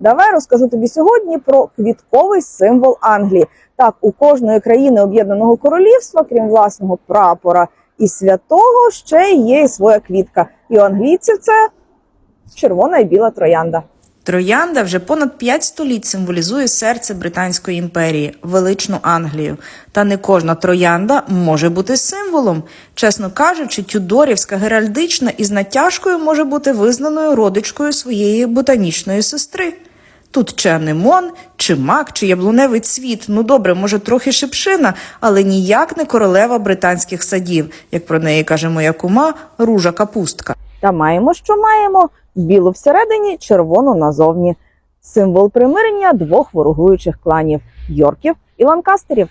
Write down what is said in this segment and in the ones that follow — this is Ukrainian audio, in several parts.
Давай розкажу тобі сьогодні про квітковий символ Англії. Так, у кожної країни Об'єднаного Королівства, крім власного прапора і святого, ще є і своя квітка. І у англійців це червона і біла троянда. Троянда вже понад п'ять століть символізує серце Британської імперії, величну Англію. Та не кожна троянда може бути символом. Чесно кажучи, тюдорівська геральдична із натяжкою може бути визнаною родичкою своєї ботанічної сестри. Тут чи анемон, чи мак, чи яблуневий цвіт. Ну добре, може, трохи шипшина, але ніяк не королева британських садів, як про неї каже моя кума, ружа капустка. Та маємо, що маємо: білу всередині, червону назовні. Символ примирення двох ворогуючих кланів Йорків і Ланкастерів.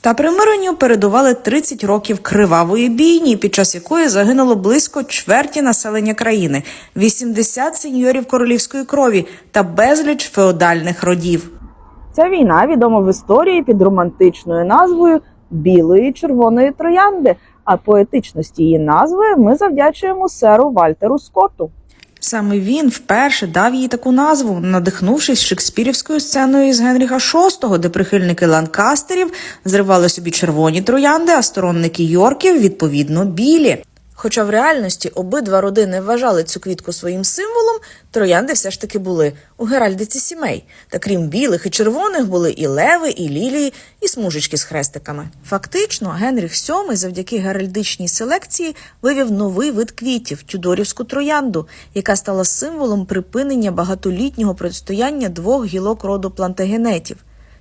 Та примиренню передували 30 років кривавої бійні, під час якої загинуло близько чверті населення країни, 80 сеньорів королівської крові та безліч феодальних родів. Ця війна відома в історії під романтичною назвою Білої червоної троянди. А поетичності її назви ми завдячуємо серу Вальтеру Скотту. Саме він вперше дав їй таку назву, надихнувшись шекспірівською сценою із Генріха VI, де прихильники ланкастерів зривали собі червоні троянди, а сторонники Йорків відповідно білі. Хоча в реальності обидва родини вважали цю квітку своїм символом, троянди все ж таки були у геральдиці сімей. Та крім білих і червоних були і леви, і лілії, і смужечки з хрестиками. Фактично, Генріх VII завдяки геральдичній селекції вивів новий вид квітів тюдорівську троянду, яка стала символом припинення багатолітнього протистояння двох гілок роду плантагенетів.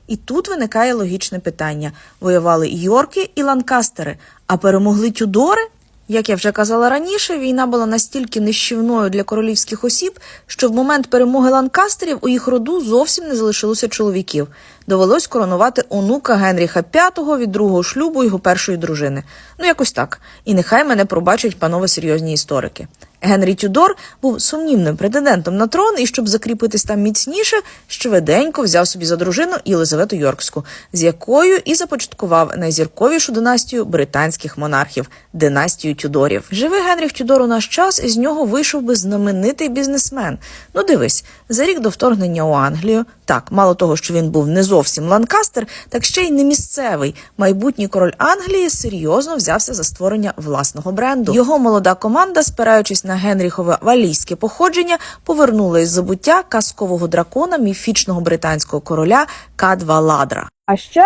І тут виникає логічне питання: воювали і Йорки і Ланкастери, а перемогли Тюдори? Як я вже казала раніше, війна була настільки нищівною для королівських осіб, що в момент перемоги ланкастерів у їх роду зовсім не залишилося чоловіків. Довелось коронувати онука Генріха V від другого шлюбу його першої дружини. Ну якось так. І нехай мене пробачать панове серйозні історики. Генрі Тюдор був сумнівним претендентом на трон, і щоб закріпитись там міцніше, швиденько взяв собі за дружину Єлизавету Йоркську, з якою і започаткував найзірковішу династію британських монархів династію Тюдорів. Живий Генріх Тюдор у наш час, і з нього вийшов би знаменитий бізнесмен. Ну дивись, за рік до вторгнення у Англію. Так, мало того, що він був не зовсім ланкастер, так ще й не місцевий. Майбутній король Англії серйозно взявся за створення власного бренду. Його молода команда, спираючись на Генріхове валійське походження, повернула із забуття казкового дракона міфічного британського короля Кадва Ладра. А ще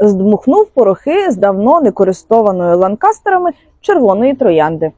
здмухнув порохи з давно некористованої ланкастерами червоної троянди.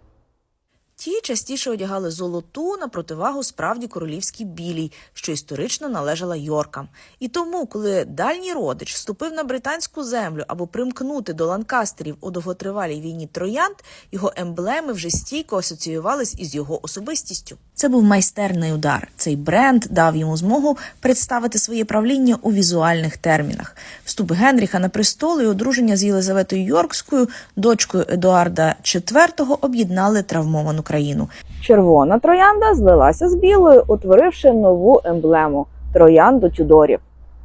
Ті частіше одягали золоту на противагу справді королівській білій, що історично належала Йоркам. І тому, коли дальній родич вступив на британську землю або примкнути до ланкастерів у довготривалій війні троянд, його емблеми вже стійко асоціювались із його особистістю. Це був майстерний удар. Цей бренд дав йому змогу представити своє правління у візуальних термінах. Вступ Генріха на престол і одруження з Єлизаветою Йоркською, дочкою Едуарда IV, об'єднали травмовану країну. Червона троянда злилася з білою, утворивши нову емблему троянду Тюдорів.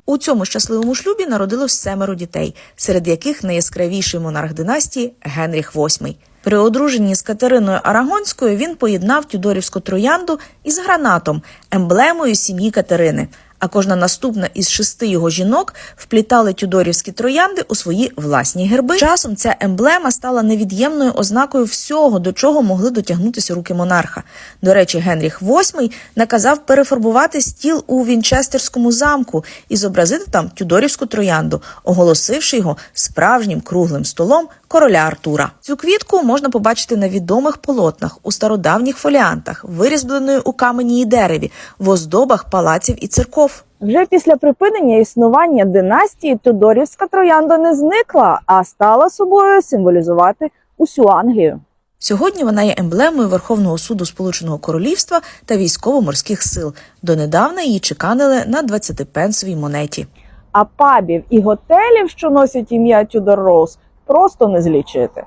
У цьому щасливому шлюбі народилось семеро дітей, серед яких найяскравіший монарх династії Генріх VIII. При одруженні з Катериною Арагонською він поєднав тюдорівську троянду із гранатом, емблемою сім'ї Катерини. А кожна наступна із шести його жінок вплітали тюдорівські троянди у свої власні герби. Часом ця емблема стала невід'ємною ознакою всього, до чого могли дотягнутися руки монарха. До речі, Генріх VIII наказав перефарбувати стіл у Вінчестерському замку і зобразити там тюдорівську троянду, оголосивши його справжнім круглим столом короля Артура. Цю квітку можна побачити на відомих полотнах у стародавніх фоліантах, вирізбленої у камені і дереві, в оздобах палаців і церков. Вже після припинення існування династії Тюдорівська троянда не зникла, а стала собою символізувати усю Англію. Сьогодні вона є емблемою Верховного суду Сполученого Королівства та військово-морських сил. Донедавна її чеканили на 20-пенсовій монеті. А пабів і готелів, що носять ім'я Тюдор Роуз, просто не злічити.